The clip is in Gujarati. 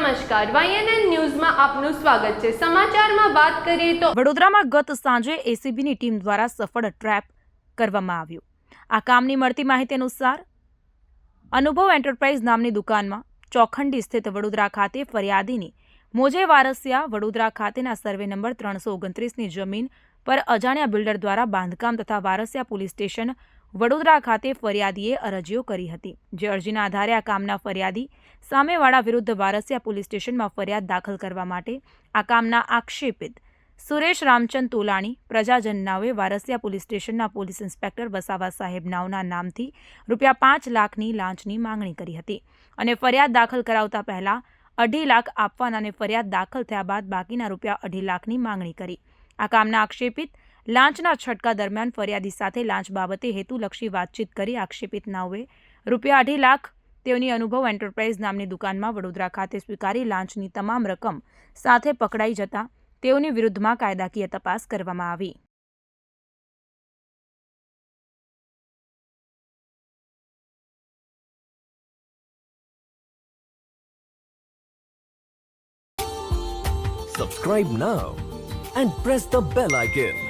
નમસ્કાર. વાયએનએન ન્યૂઝમાં આપનું સ્વાગત છે. સમાચારમાં વાત કરીએ તો વડોદરામાં ગત સાંજે એસીબીની ટીમ દ્વારા સફળ ટ્રેપ કરવામાં આવ્યું. આ કામની મળતી માહિતી અનુસાર, અનુભવ એન્ટરપ્રાઇઝ નામની દુકાનમાં ચોખંડી સ્થિત વડોદરા ખાતે ફરિયાદીની મોજે વારસિયા વડોદરા ખાતેના સર્વે નંબર ત્રણસો ઓગણત્રીસની જમીન પર અજાણ્યા બિલ્ડર દ્વારા બાંધકામ તથા વારસિયા પોલીસ સ્ટેશન વડોદરા ખાતે ફરિયાદીએ અરજીઓ કરી હતી. જે અરજીના આધારે આ કામના ફરિયાદી સામેવાળા વિરુદ્ધ વારસિયા પોલીસ સ્ટેશનમાં ફરિયાદ દાખલ કરવા માટે આ કામના આક્ષેપિત સુરેશ રામચંદ તોલાણી, પ્રજાજન નાવે, વારસિયા પોલીસ સ્ટેશનના પોલીસ ઇન્સ્પેક્ટર વસાવા સાહેબ નાવના નામથી રૂપિયા પાંચ લાખની લાંચની માંગણી કરી હતી અને ફરિયાદ દાખલ કરાવતા પહેલા અઢી લાખ આપવાના અને ફરિયાદ દાખલ થયા બાદ બાકીના રૂપિયા અઢી લાખની માંગણી કરી. આ કામના આક્ષેપિત લાંચના છટકા દરમિયાન ફરિયાદી સાથે લાંચ બાબતે હેતુલક્ષી વાતચીત કરી આક્ષેપિત નાઓએ રૂપિયા અઢી લાખ તેઓની અનુભવ એન્ટરપ્રાઇઝ નામની દુકાનમાં વડોદરા ખાતે સ્વીકારી લાંચની તમામ રકમ સાથે પકડાઈ જતા તેઓની વિરુદ્ધમાં કાયદાકીય તપાસ કરવામાં આવી Subscribe now and press the bell icon.